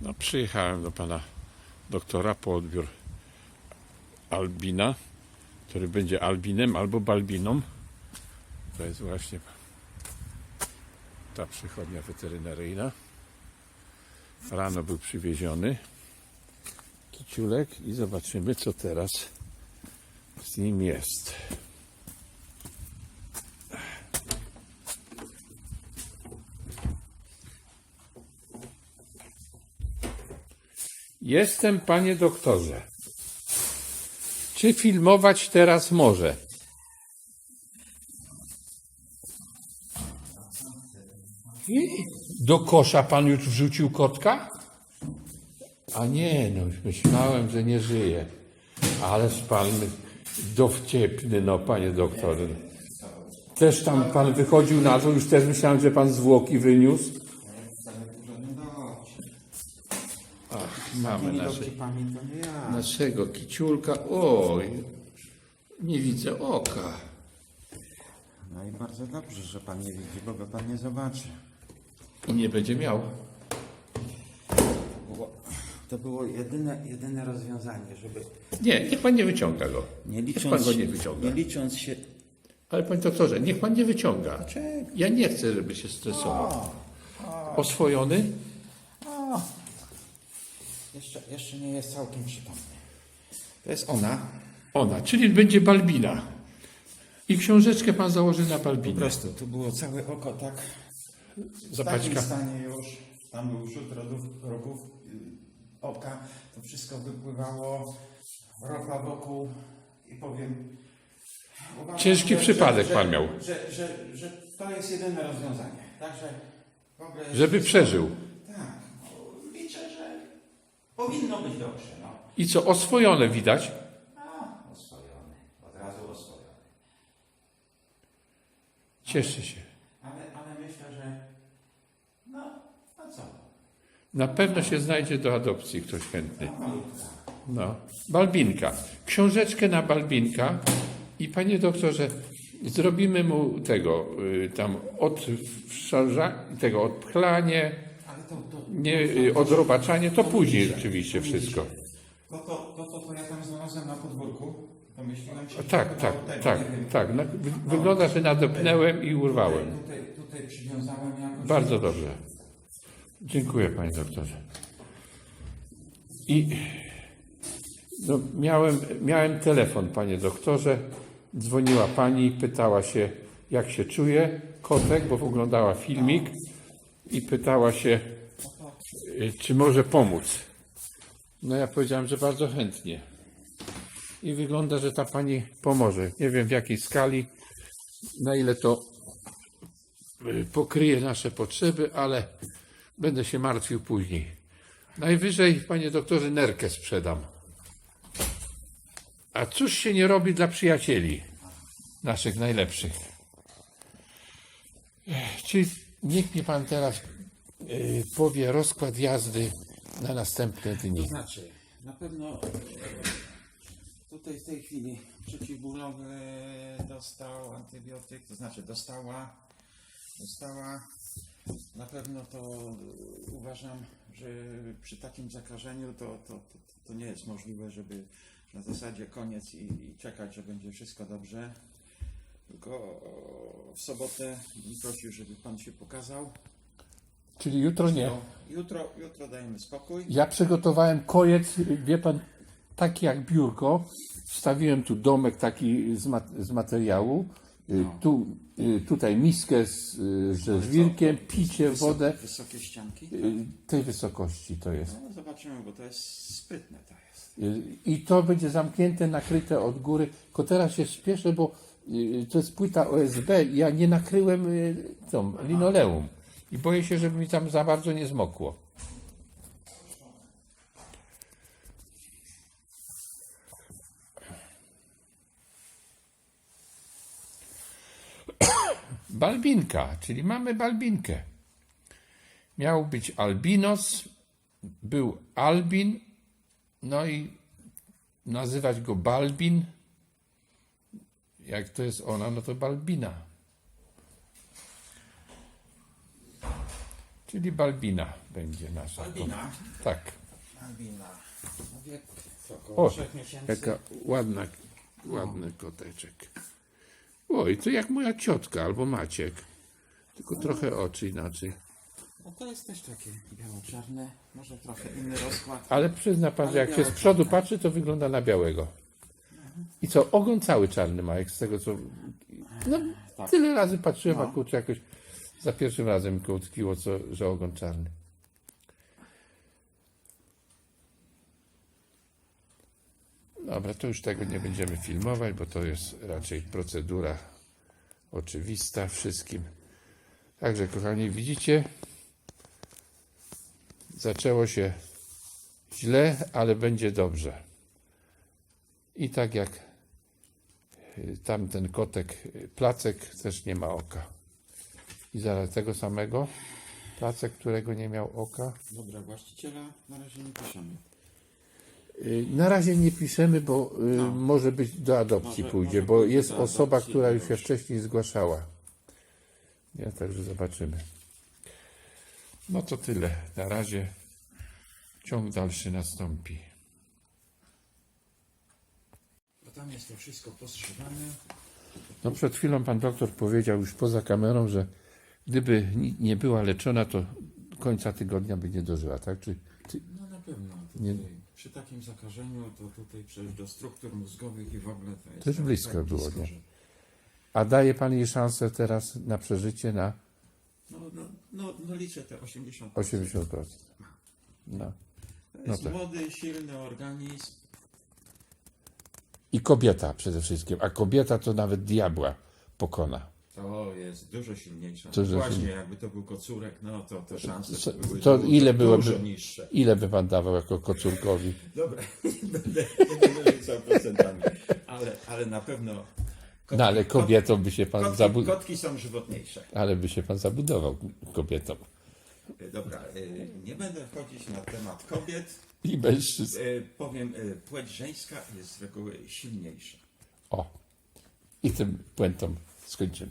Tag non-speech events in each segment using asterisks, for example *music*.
No, przyjechałem do pana doktora po odbiór Albina, który będzie Albinem albo Balbiną. To jest właśnie ta przychodnia weterynaryjna. Rano był przywieziony kiciulek i zobaczymy, co teraz z nim jest. Jestem, panie doktorze. Czy filmować teraz może? I do kosza pan już wrzucił kotka? A nie, no myślałem, że nie żyje. Ależ pan dowciepny, no panie doktorze. Też tam pan wychodził na to, już też myślałem, że pan zwłoki wyniósł. Mamy nasze, ja. naszego kiciulka. Oj, nie widzę oka. No i bardzo dobrze, że pan nie widzi, bo go pan nie zobaczy. I nie będzie miał. To było jedyne, jedyne rozwiązanie, żeby Nie, niech pan nie wyciąga go. nie Niech licząc, pan go nie wyciąga. nie licząc się... Ale panie doktorze, niech pan nie wyciąga. Dlaczego? Ja nie chcę, żeby się stresował. Oswojony? Jeszcze, jeszcze nie jest całkiem przytomny. To jest ona. Ona, czyli będzie Balbina. I książeczkę pan założy na Po Balbinę. prostu, tu było całe oko tak w takim Zapaćka. stanie już. Tam był wśród rodów, rogów y, oka. To wszystko wypływało. Ropa wokół i powiem... uważam, Ciężki przypadek pan miał. Że, że, że to jest jedyne rozwiązanie. Także w ogóle... Żeby przeżył. Tak. No, liczę, że powinno być dobrze. No. I co, oswojone widać? A, oswojony. Od razu oswojony. Cieszę się. Ale, ale myślę, że... No, a co? Na pewno się znajdzie do adopcji ktoś chętny. No. Balbinka. Książeczkę na Balbinka. I panie doktorze, zrobimy mu tego, y, tam odszarża, tego odpchlanie, nie, y, odrobaczanie, to później oczywiście wszystko. to, to, to, to, to ja tam znalazłem na podwórku. Pomyśliłem się, Tak, tak, tego, tak, nie wiem, tak. No, wy- wygląda, że nadepnęłem i urwałem. Tutaj, tutaj przywiązałem jakoś. Bardzo dobrze. Dziękuję panie doktorze. I no, miałem, miałem telefon, panie doktorze. Dzwoniła pani, pytała się, jak się czuje kotek, bo oglądała filmik i pytała się, y, czy może pomóc. No ja powiedziałem, że bardzo chętnie. I wygląda, że ta pani pomoże. Nie wiem w jakiej skali, na ile to y, pokryje nasze potrzeby, ale będę się martwił później. Najwyżej, panie doktorze, nerkę sprzedam. A cóż się nie robi dla przyjacieli naszych najlepszych? Czyli niech mi pan teraz y, powie rozkład jazdy na następne dni. To znaczy, na pewno e, tutaj w tej chwili przeciwbólowy dostał antybiotyk, to znaczy dostała, dostała. Na pewno to e, uważam, że przy takim zakażeniu to, to, to, to nie jest możliwe, żeby na zasadzie koniec i, i czekać, że będzie wszystko dobrze. Tylko w sobotę prosił, żeby Pan się pokazał. Czyli jutro nie. No, jutro, jutro dajemy spokój. Ja przygotowałem kojec, wie pan, taki jak biurko. Wstawiłem tu domek taki z, mat- z materiału. Y, Tu, y, tutaj miskę z, ze żwirkiem, picie, wodę. Wysokie ścianki. Y, Tej wysokości to jest. No, zobaczymy, bo to jest sprytne to jest. I to będzie zamknięte, nakryte od góry. Tylko teraz się spieszę, bo to jest płyta OSB ja nie nakryłem y, tą linoleum. I boję się, żeby mi tam za bardzo nie zmokło. *coughs* Balbinka, czyli mamy Balbinkę. Miał być albinos, był albin, no i nazywać go Balbin. Jak to jest ona, no to Balbina. Czyli Balbina będzie nasza. Albina. Tak. Albina. No wiek około O, 3 miesięcy. jaka ładna, ładny koteczek. Oj, to jak moja ciotka albo Maciek. Tylko trochę oczy inaczej. No to jest też takie biało-czarne, może trochę inny rozkład. Ale przyzna pan, że jak się z przodu patrzy, to wygląda na białego. I co, ogon cały czarny ma, jak z tego co... No, Tak. tyle razy patrzyłem, No. a kurczę jakoś za pierwszym razem mi kołtkiło, co, że ogon czarny. Dobra, to już tego nie będziemy filmować, bo to jest raczej procedura oczywista wszystkim. Także, kochani, widzicie, zaczęło się źle, ale będzie dobrze. I tak jak y, tamten kotek, y, placek też nie ma oka. I zaraz tego samego placek, którego nie miał oka. Dobra, właściciela na razie nie piszemy. Y, Na razie nie piszemy, bo No. może być do adopcji Może- pójdzie, może bo jest osoba, adopcji, która no już się wcześniej zgłaszała. Ja także zobaczymy. No to tyle. Na razie ciąg dalszy nastąpi. Bo tam jest to wszystko postrzegane. No przed chwilą pan doktor powiedział już poza kamerą, że gdyby ni- nie była leczona, to końca tygodnia by nie dożyła, tak? Czy, czy, No na pewno. Tutaj, Nie. Przy takim zakażeniu to tutaj przejść do struktur mózgowych i w ogóle to jest. To już tak- blisko tak było, blisko, nie? że- a daje pan jej szansę teraz na przeżycie na No, no, no, no liczę te 80%. 80%. No. No jest tak. młody, silny organizm. I kobieta przede wszystkim. A kobieta to nawet diabła pokona. To jest dużo silniejsza. Dużo Właśnie, silniejsza. jakby to był kocurek, no to te szanse Co- były to dużo, ile byłoby- dużo niższe. Ile by pan dawał jako kocurkowi? *laughs* Dobra, nie *laughs* będę, nie będę rzucał procentami, ale, ale na pewno kotki, No ale kobietą by się pan zabudował. kotki są żywotniejsze. Ale by się pan zabudował kobietą. E, Dobra, e, nie będę wchodzić na temat kobiet. I mężczyzn. E, Powiem, płeć żeńska jest z reguły silniejsza. O. I tym puentą skończymy.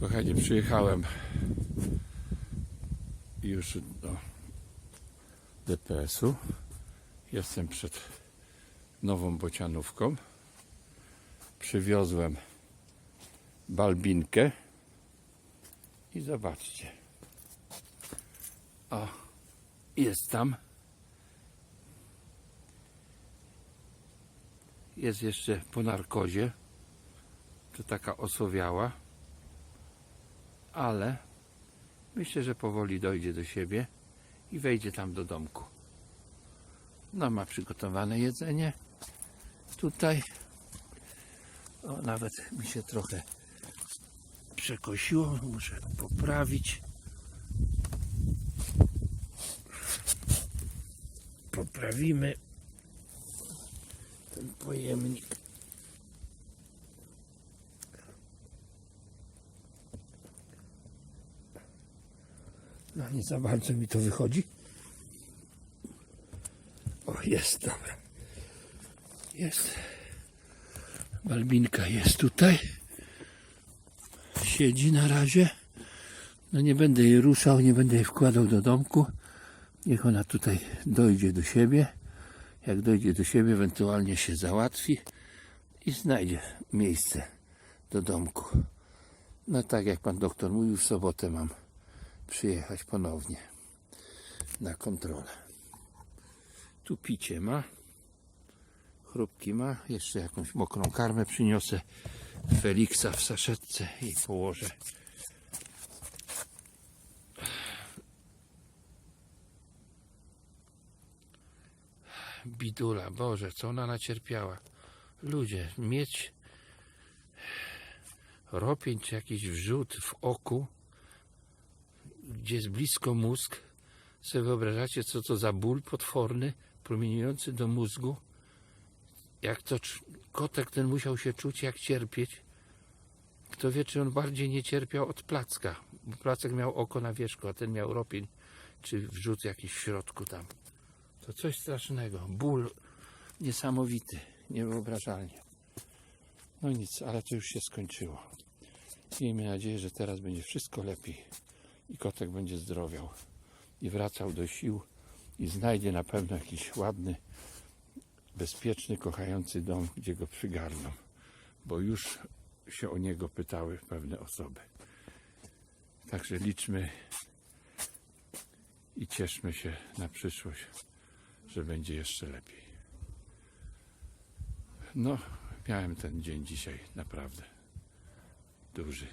Kochani, przyjechałem już do DPS-u. Jestem przed nową bocianówką. Przywiozłem balbinkę. I zobaczcie. O, jest tam. Jest jeszcze po narkozie. To taka osowiała. Ale myślę, że powoli dojdzie do siebie i wejdzie tam do domku. No ma przygotowane jedzenie. Tutaj. O, nawet mi się trochę przekosiło. Muszę poprawić. Poprawimy ten pojemnik. No nie za bardzo mi to wychodzi. O, jest, dobra. Jest. Balbinka jest tutaj. Siedzi na razie. No nie będę jej ruszał, nie będę jej wkładał do domku. Niech ona tutaj dojdzie do siebie. Jak dojdzie do siebie, ewentualnie się załatwi i znajdzie miejsce do domku. No tak jak pan doktor mówił, w sobotę mam przyjechać ponownie na kontrolę. Tu picie ma, chrupki ma, jeszcze jakąś mokrą karmę przyniosę Feliksa w saszetce i położę. Bidula, Boże, co ona nacierpiała. Ludzie, mieć ropień czy jakiś wrzut w oku, gdzie jest blisko mózg, sobie wyobrażacie, co to za ból potworny, promieniujący do mózgu? Jak to kotek ten musiał się czuć, jak cierpieć? Kto wie, czy on bardziej nie cierpiał od placka, bo placek miał oko na wierzchu, a ten miał ropień, czy wrzut jakiś w środku tam. To coś strasznego. Ból niesamowity, niewyobrażalnie. No nic, ale to już się skończyło. Miejmy nadzieję, że teraz będzie wszystko lepiej i kotek będzie zdrowiał i wracał do sił i znajdzie na pewno jakiś ładny, bezpieczny, kochający dom, gdzie go przygarną, bo już się o niego pytały pewne osoby. Także liczmy i cieszmy się na przyszłość, że będzie jeszcze lepiej. No, miałem ten dzień dzisiaj naprawdę duży.